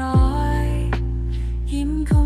ร้อย ยิ้มของ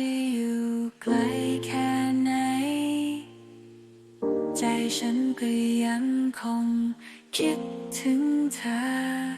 ที่อยู่ไกลแค่ไหน ใจฉันก็ยังคงคิดถึงเธอ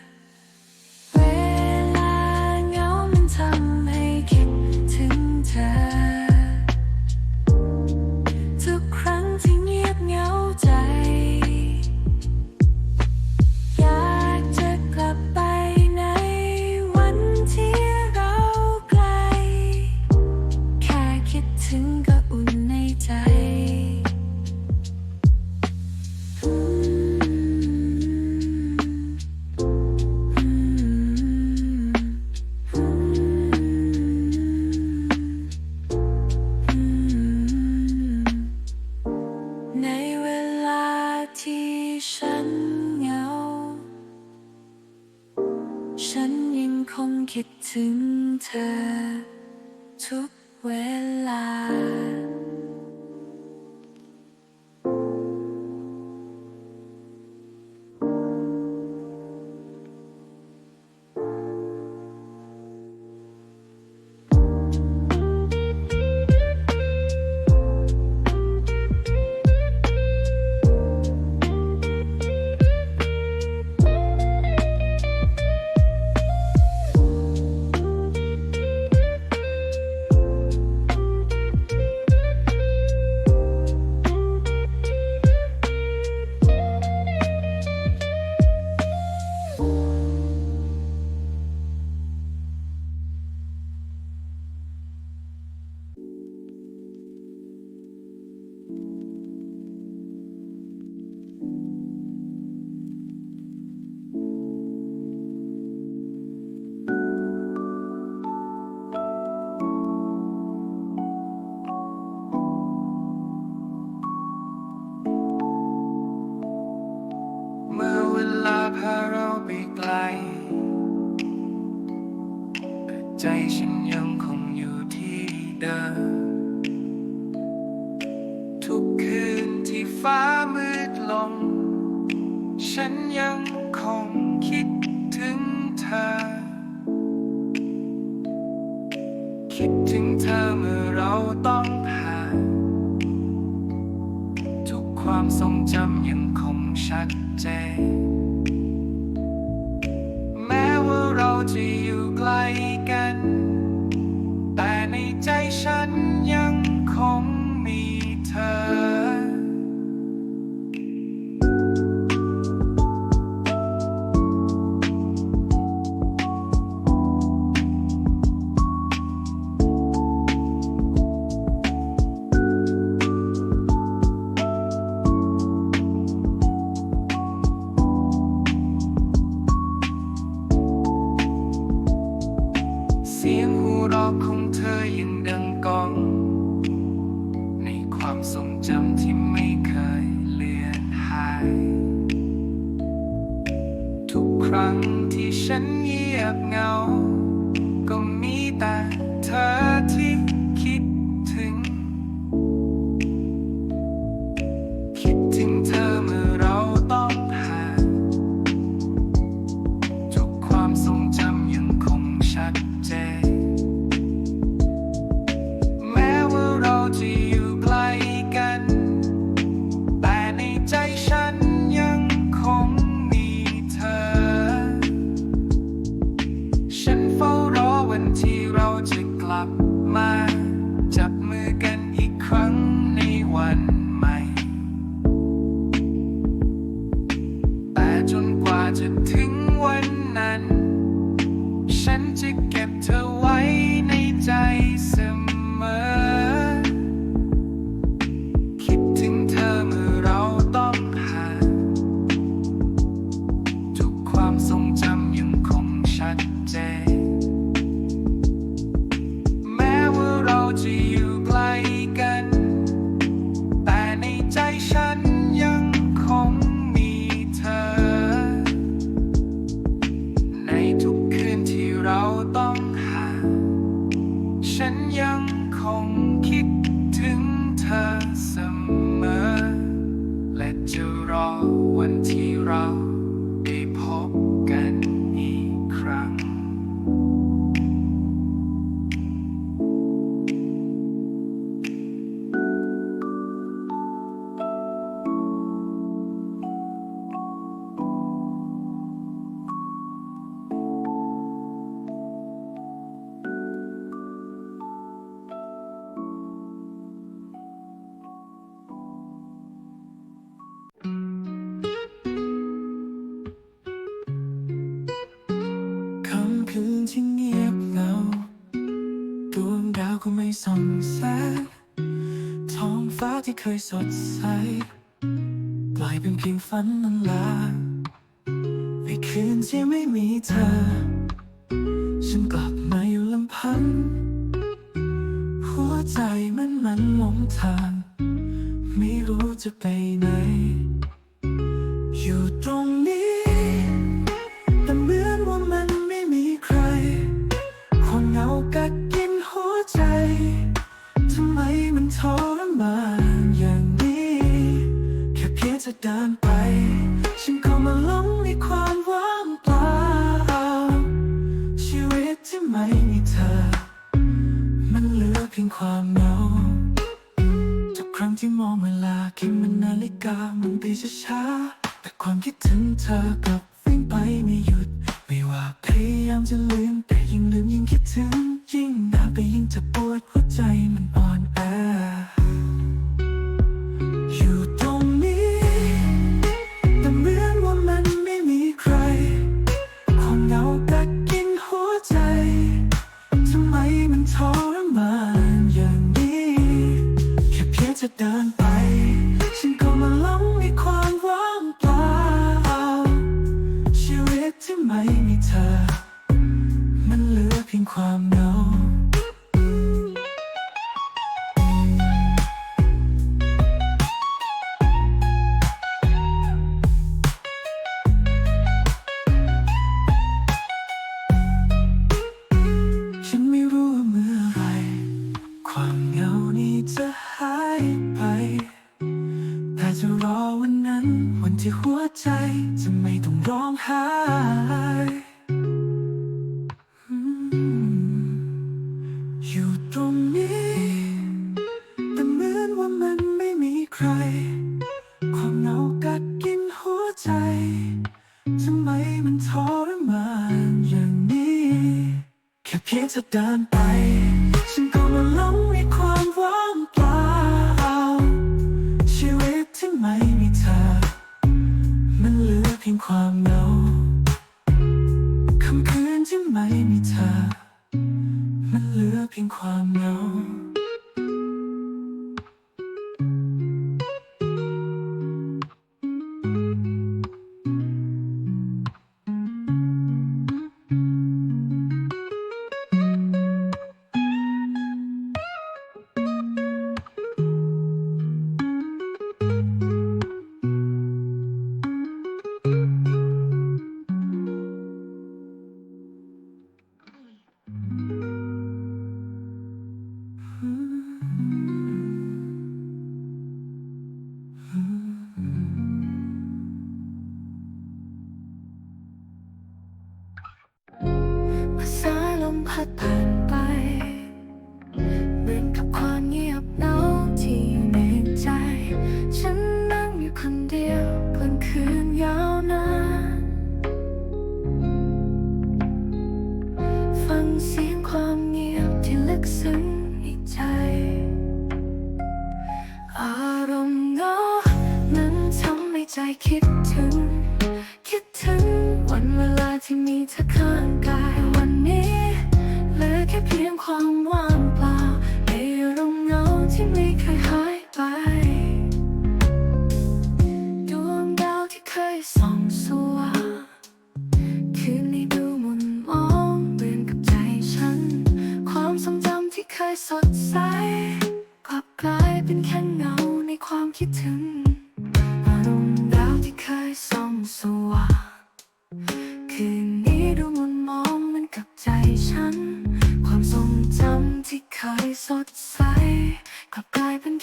ใจฉันยังคงอยู่ที่เดิมทุกคืนที่ฟ้ามืดลง ฉันยังคงคิดถึงเธอ คิดถึงเธอเมื่อเราต้องผ่าน ทุกความทรงจำยังคงชัดเจน แม้ว่าเราจะอยู่ไกล ฟ้าที่เคยสดใสกลายเป็นเพียงฝันนั้นลาในคืนที่ไม่มีเธอ ฉันกลับ Mm-hmm. เสียงความเงียบที่ลึกซึ้งในใจ อารมณ์เงานั้นทำให้ใจคิดถึง คิดถึงวันเวลาที่มีเธอข้างกายวันนี้เหลือแค่เพียงความว่าง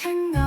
听到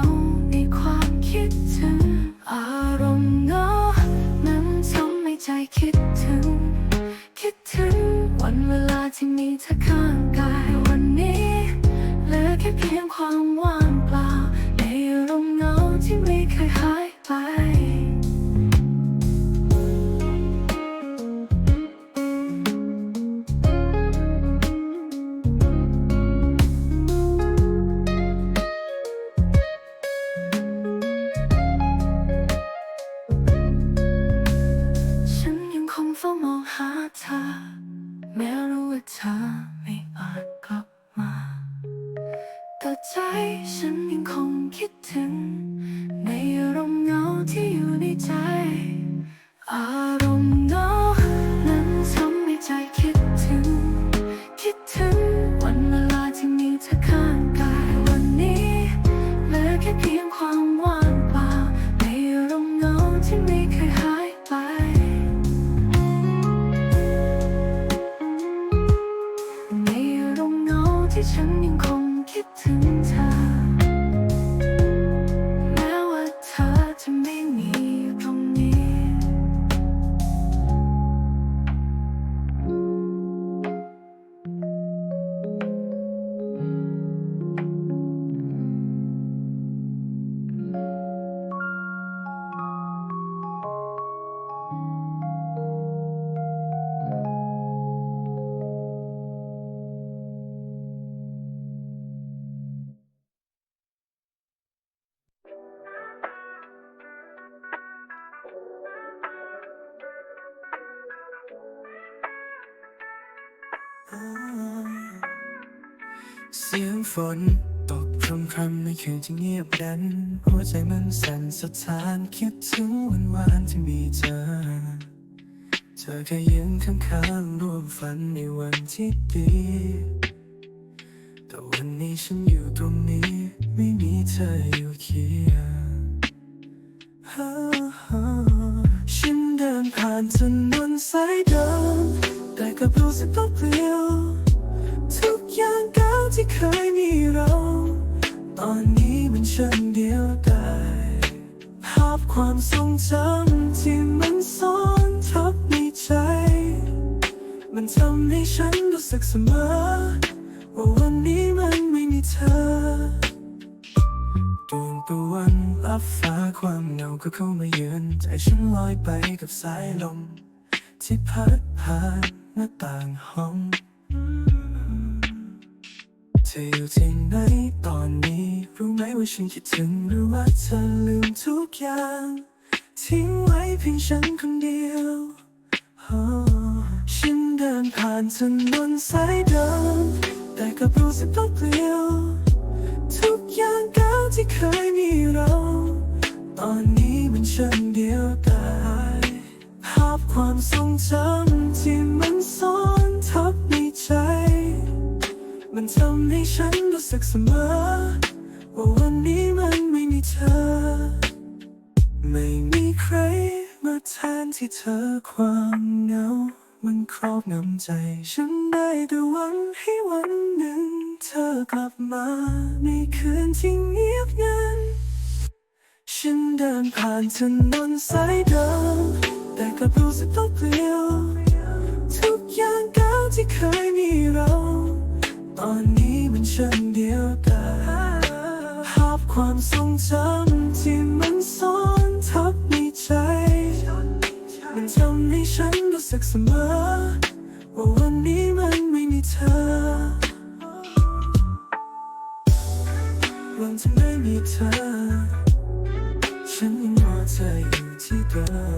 นตกพรำพรำในคืนที่เงียบดัน หัวใจมันสั่นสะท้านคิดถึงวันวานที่มีเธอ เธอแค่ยืนข้างๆร่วมฝันในวันที่ดี แต่วันนี้ฉันอยู่ตรงนี้ ไม่มีเธออยู่เคียงฉันเดินผ่านถนนสายเดิมแต่ก็รู้สึกเปลี่ยวทุกอย่างก้าว ที่เคยมีเรา ตอนนี้มันช่างเดียวดายภาพความทรงจำที่มันซ้อนทับในใจ มันทำให้ฉันรู้สึกเสมอ ว่าวันนี้มันไม่มีเธอดวงตะวันรับฟ้าความเหงาก็เข้ามาเยือนใจฉันลอยไปกับสายลม ที่พัดผ่านหน้าต่างห้อง เธออยู่ที่ไหนตอนนี้ รู้ไหมว่าฉันคิดถึงหรือว่าเธอลืมทุกอย่าง ทิ้งไว้เพียงฉันคนเดียวอ๋อฉันเดินผ่านถนนสายเดิมแต่ก็รู้สึกต้องเปลี่ยว ทุกอย่างเก้าที่เคยมีเรา ตอนนี้มันช่างเดียวดายภาพความทรงจำที่มันซ้อน ทำให้ฉันรู้สึกเสมอ ว่าวันนี้มันไม่มีเธอ ไม่มีใครมาแทนที่เธอความเหงา มันครอบงำใจ ฉันได้แต่หวังให้วันหนึ่ง เธอกลับมา ในคืนที่เงียบงันฉันเดินผ่านถนนสายเดิมแต่กลับรู้สึกต้องเปลี่ยวทุกอย่างเก้าที่เคยมีเรา ตอนนี้มันช่างเดียวดายภาพความทรงจำที่มันซ้อนทับในใจ มันทำให้ฉันรู้สึกเสมอ ว่าวันนี้มันไม่มีเธอวันที่ไม่มีเธอ ฉันยังรอเธออยู่ที่เดิม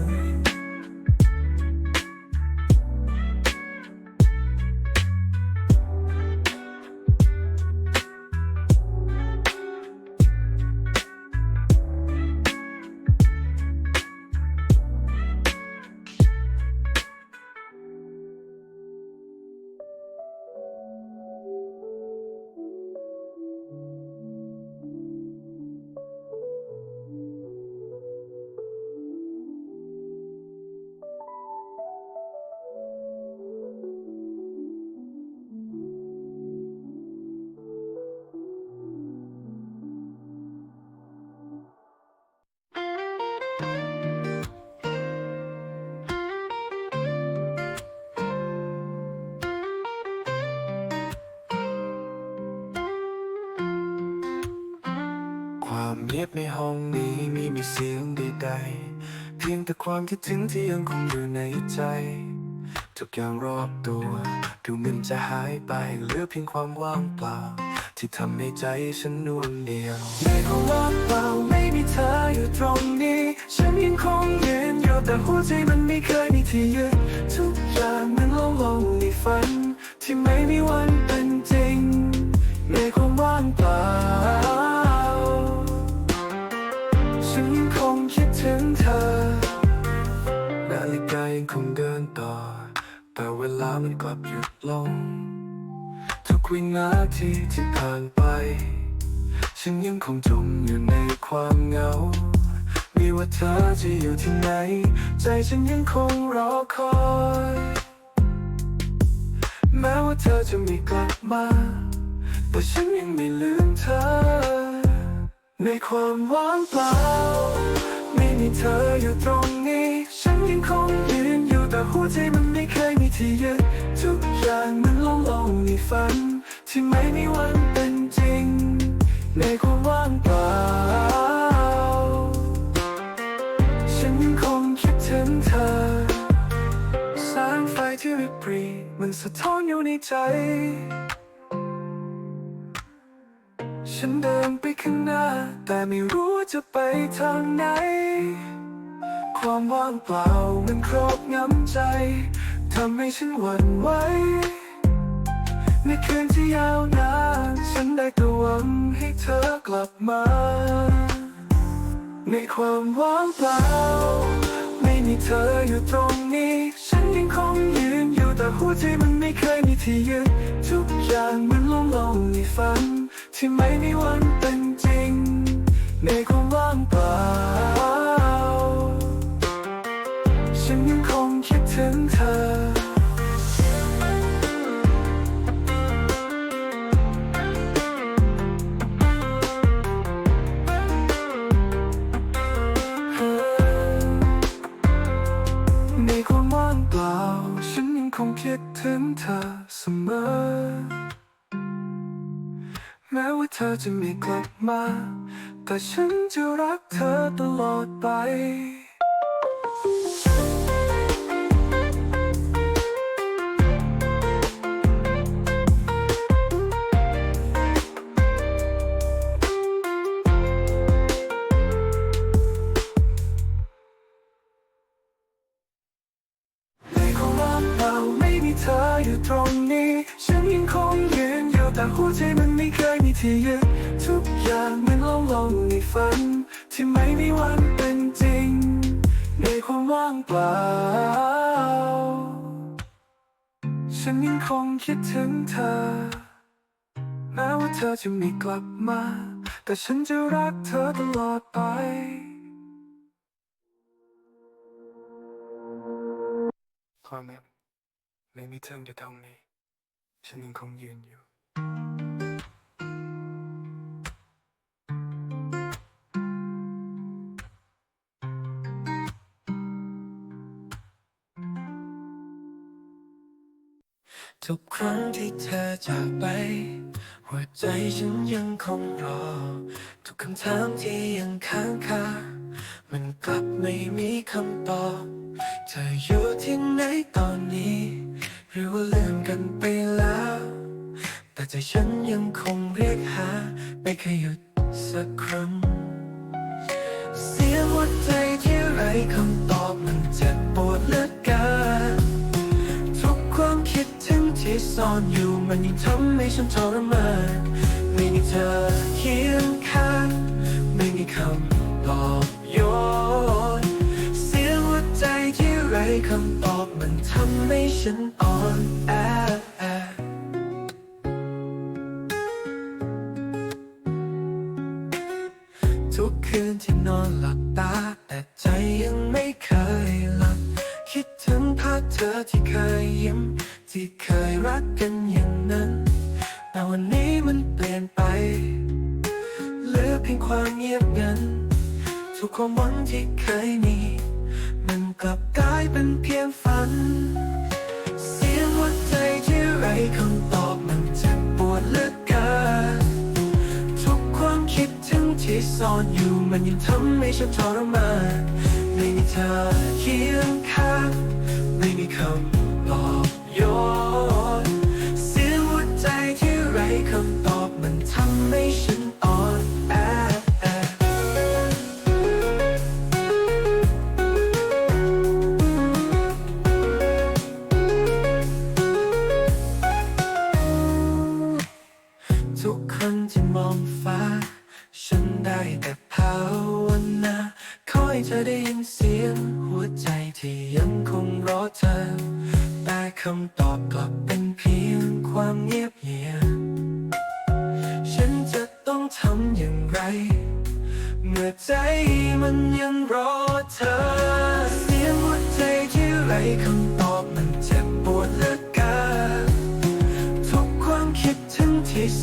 เงียบในห้องนี้ไม่มีเสียงใดๆ เพียงแต่ความคิดถึงที่ยังคงอยู่ในใจ ทุกอย่างรอบตัว ดูเหมือนจะหายไปเหลือเพียงความว่างเปล่า ที่ทำให้ใจฉันนุ่มเหนียว ในห้องว่างเปล่าไม่มีเธออยู่ตรงนี้ ฉันยังคงยืนอยู่แต่หัวใจมันไม่เคยมีที่ยืนทุกอย่างมันโล่งลงในฝัน ที่ไม่มีวันเป็น มันกลับหยุดลง ทุกวินาทีที่ผ่านไป ฉันยังคงจมอยู่ในความเหงาไม่ว่าเธอจะอยู่ที่ไหน ใจฉันยังคงรอคอย แม้ว่าเธอจะไม่กลับมา แต่ฉันยังไม่ลืมเธอ ในความว่างเปล่า ไม่มีเธออยู่ตรงนี้ ฉันยังคงยืน แต่หัวใจมันไม่เคยมีที่ยึดทุกอย่างมันล่องลงในฝัน ที่ไม่มีวันเป็นจริง ในความว่างเปล่า ฉันยังคงคิดถึงเธอ แสงไฟที่ริบรีมันสะท้อนอยู่ในใจ ฉันเดินไปข้างหน้า แต่ไม่รู้จะไปทางไหน ความว่างเปล่ามันครอบงำใจทำให้ฉันหวั่นไหวในคืนที่ยาวนานฉันได้แต่หวังให้เธอกลับมา ในความว่างเปล่า ไม่มีเธออยู่ตรงนี้ ฉันยังคงยืนอยู่แต่หัวใจมันไม่เคยมีที่ยึดทุกอย่างมันลงลงในฝัน ที่ไม่มีวันเป็นจริง ในความว่างเปล่า จะไม่กลับมา แต่ฉันจะรักเธอตลอดไปในความว่างเปล่าไม่มีเธออยู่ตรงนี้ ฉันยังคงยืนอยู่แต่หัวใจมันไม่เคย ที่ยึดทุกอย่างมันล่องลงในฝัน ที่ไม่มีวันเป็นจริง ในความว่างเปล่า ฉันยังคงคิดถึงเธอ แม้ว่าเธอจะไม่กลับมา แต่ฉันจะรักเธอตลอดไปความแม้ไม่มีเธออยู่ตรงนี้ ฉันยังคงยืนอยู่ ทุกครั้งที่เธอจากไป หัวใจฉันยังคงรอ ทุกคำถามที่ยังค้างคา มันกลับไม่มีคำตอบ เธออยู่ที่ไหนตอนนี้ หรือว่าลืมกันไปแล้ว แต่ใจฉันยังคงเรียกหา ไม่เคยหยุดสักครั้ง เสียงหัวใจที่ไร้คำตอบ ซ่อนอยู่มันยิ่งทำให้ฉันทรมานไม่มีเธอเคียงข้างไม่มีคำปลอบโยนเสียงหัวใจที่ไร้คำตอบมันทำให้ฉันอ่อนแอทุกคืนที่นอนหลับตา แต่ใจยังไม่เคยหลับ คิดถึงภาพเธอที่เคยยิ้ม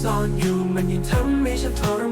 ซ่อนอยู่มันยังทำให้ฉันทร